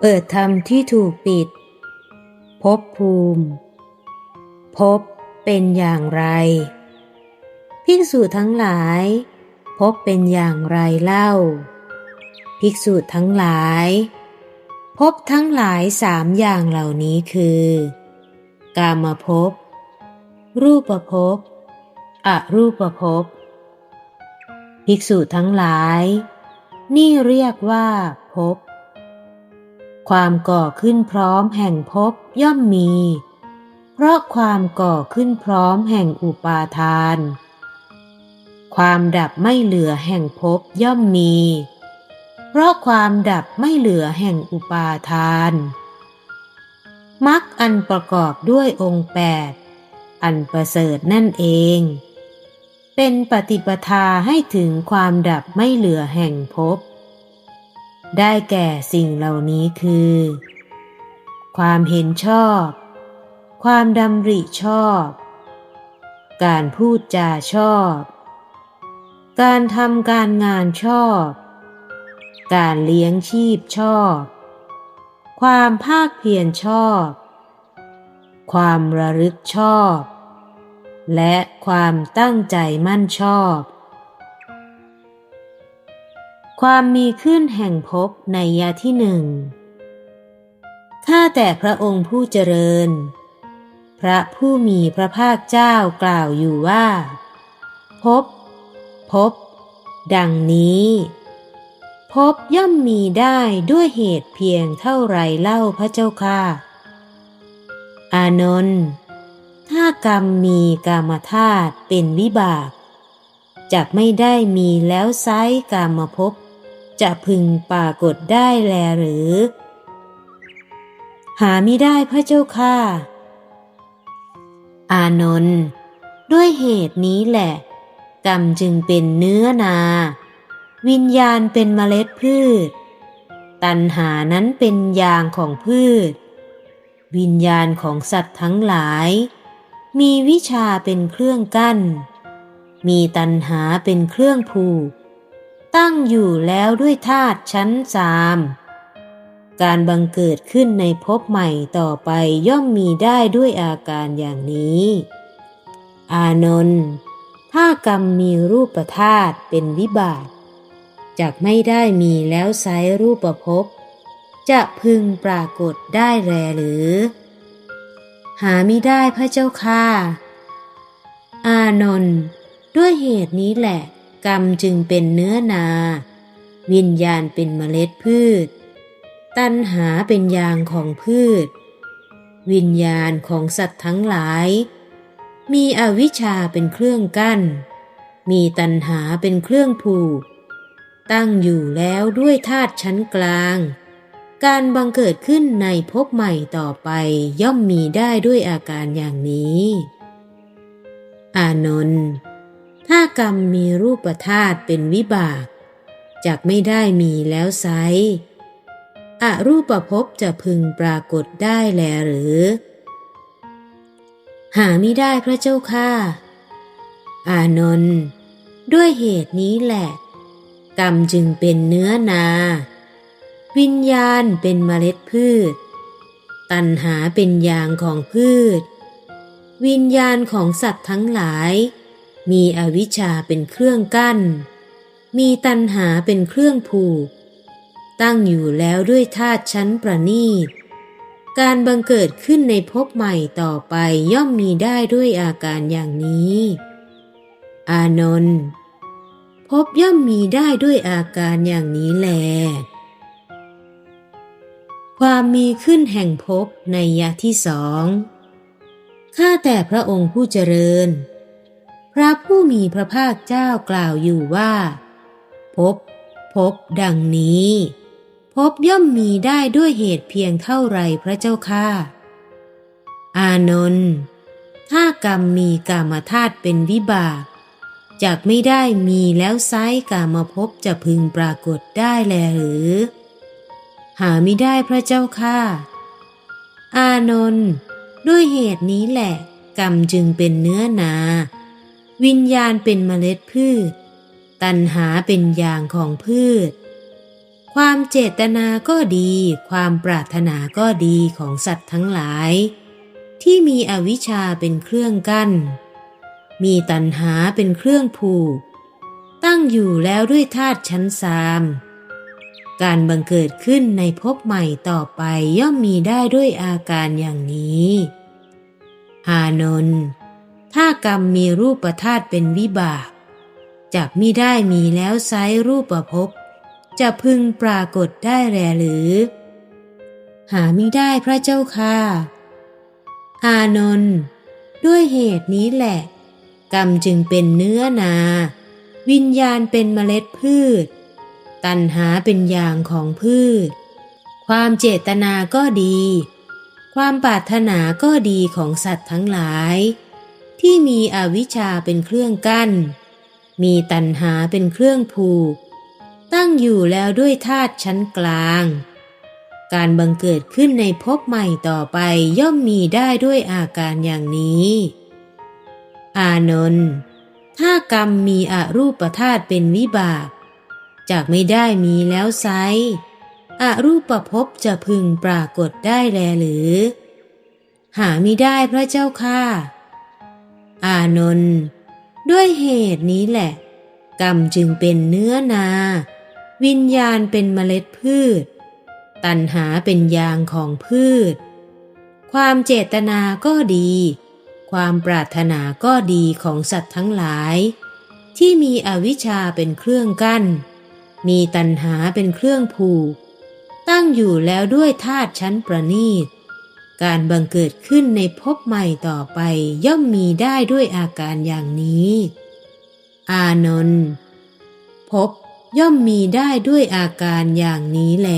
เปิดธรรมที่ถูกปิด พบภูมิ พบเป็นอย่างไร ภิกษุทั้งหลาย พบเป็นอย่างไรเล่า ภิกษุทั้งหลาย พบทั้งหลายสามอย่างเหล่านี้คือ กามภพ รูปภพ อรูปภพ ภิกษุทั้งหลาย นี่เรียกว่าภพ ความก่อขึ้นพร้อมแห่งภพย่อมมี เพราะความก่อขึ้นพร้อมแห่งอุปาทาน ความดับไม่เหลือแห่งภพย่อมมี เพราะความดับไม่เหลือแห่งอุปาทานมรรคอันประกอบด้วยองค์แปดอันประเสริฐนั่นเอง เป็นปฏิปทาให้ถึงความดับไม่เหลือแห่งภพ ได้แก่สิ่งเหล่านี้คือ ความเห็นชอบ ความดำริชอบ การพูดจาชอบ การทำการงานชอบ การเลี้ยงชีพชอบ ความภาคเพียรชอบ ความระลึกชอบ และความตั้งใจมั่นชอบ ความมีขึ้นแห่งภพในยะที่หนึ่ง ข้าแต่พระองค์ผู้เจริญ พระผู้มีพระภาคเจ้ากล่าวอยู่ว่า พบ พบ ดังนี้ พบย่อมมีได้ด้วยเหตุเพียงเท่าไรเล่าพระเจ้าค่ะ อานนท์ถ้ากรรมมีกามธาตุเป็นวิบากจะไม่ได้มีแล้วไซกามภพ จะพึงปรากฏได้แลหรือ หาไม่ได้พระเจ้าค่ะ อานนท์ด้วยเหตุนี้แหละ กรรมจึงเป็นเนื้อนา วิญญาณเป็นเมล็ดพืช ตัณหานั้นเป็นยางของพืช วิญญาณของสัตว์ทั้งหลาย มีวิชาเป็นเครื่องกั้น มีตัณหาเป็นเครื่องผูก ตั้งอยู่แล้วด้วยธาตุชั้นสามการบังเกิดขึ้นในภพใหม่ต่อไปย่อมมีได้ด้วยอาการอย่างนี้ อานนท์ถ้ากรรมมีรูปธาตุเป็นวิบากจากไม่ได้มีแล้วไซรูปภพจะพึงปรากฏได้แลหรือ หาไม่ได้พระเจ้าค่ะ อานนท์ด้วยเหตุนี้แหละ กรรมจึงเป็นเนื้อนา วิญญาณเป็นเมล็ดพืช ตัณหาเป็นยางของพืช วิญญาณของสัตว์ทั้งหลาย มีอวิชชาเป็นเครื่องกั้น มีตัณหาเป็นเครื่องผูก ตั้งอยู่แล้วด้วยธาตุชั้นกลาง การบังเกิดขึ้นในภพใหม่ต่อไปย่อมมีได้ด้วยอาการอย่างนี้ อานนท์ ถ้ากรรมมีรูปธาตุเป็นวิบากจากไม่ได้มีแล้วไซอรูปภพจะพึงปรากฏได้แลหรือ หาไม่ได้พระเจ้าค่ะอานนท์ด้วยเหตุนี้แหละ กรรมจึงเป็นเนื้อนา วิญญาณเป็นเมล็ดพืช ตัณหาเป็นยางของพืช วิญญาณของสัตว์ทั้งหลาย มีอวิชชาเป็นเครื่องกั้น มีตัณหาเป็นเครื่องผูก ตั้งอยู่แล้วด้วยธาตุชั้นประณีต การบังเกิดขึ้นในภพใหม่ต่อไปย่อมมีได้ด้วยอาการอย่างนี้ อานนท์ภพย่อมมีได้ด้วยอาการอย่างนี้แล ความมีขึ้นแห่งภพในยะที่สอง ข้าแต่พระองค์ผู้เจริญ พระผู้มีพระภาคเจ้ากล่าวอยู่ว่าพภพบดังนี้ภพย่อมมีได้ด้วยเหตุเพียงเท่าไรพระเจ้าค่ะอานนท์ถ้ากรรมมีกามธาตุเป็นวิบากจากไม่ได้มีแล้วไซกามาพบจะพึงปรากฏได้แลหรือ หาไม่ได้พระเจ้าค่ะอานนท์ด้วยเหตุนี้แหละ กรรมจึงเป็นเนื้อนา วิญญาณเป็นเมล็ดพืช ตัณหาเป็นยางของพืช ความเจตนาก็ดี ความปรารถนาก็ดีของสัตว์ทั้งหลาย ที่มีอวิชชาเป็นเครื่องกั้น มีตัณหาเป็นเครื่องผูก ตั้งอยู่แล้วด้วยธาตุชั้นสามการบังเกิดขึ้นในภพใหม่ต่อไปย่อมมีได้ด้วยอาการอย่างนี้ อานนท์ ถ้ากรรมมีรูปธาตุเป็นวิบากจักมิได้มีแล้วไซรูปประพบจะพึงปรากฏได้แลหรือ หามิได้พระเจ้าค่ะ อานนท์ด้วยเหตุนี้แหละ กรรมจึงเป็นเนื้อนา วิญญาณเป็นเมล็ดพืช ตัณหาเป็นอย่างของพืช ความเจตนาก็ดี ความปรารถนาก็ดีของสัตว์ทั้งหลาย ที่มีอวิชชาเป็นเครื่องกั้น มีตัณหาเป็นเครื่องผูก ตั้งอยู่แล้วด้วยธาตุชั้นกลาง การบังเกิดขึ้นในภพใหม่ต่อไปย่อมมีได้ด้วยอาการอย่างนี้ อานนท์ถ้ากรรมมีอรูปธาตุเป็นวิบาก จากไม่ได้มีแล้วไซอรูปภพจะพึงปรากฏได้แลหรือ หามิได้พระเจ้าค่ะ อานนท์ด้วยเหตุนี้แหละ กรรมจึงเป็นเนื้อนา วิญญาณเป็นเมล็ดพืช ตัณหาเป็นยางของพืช ความเจตนาก็ดี ความปรารถนาก็ดีของสัตว์ทั้งหลาย ที่มีอวิชชาเป็นเครื่องกั้น มีตัณหาเป็นเครื่องผูก ตั้งอยู่แล้วด้วยธาตุชั้นประณีต การบังเกิดขึ้นในภพใหม่ต่อไปย่อมมีได้ด้วยอาการอย่างนี้ อานนท์ภพย่อมมีได้ด้วยอาการอย่างนี้แล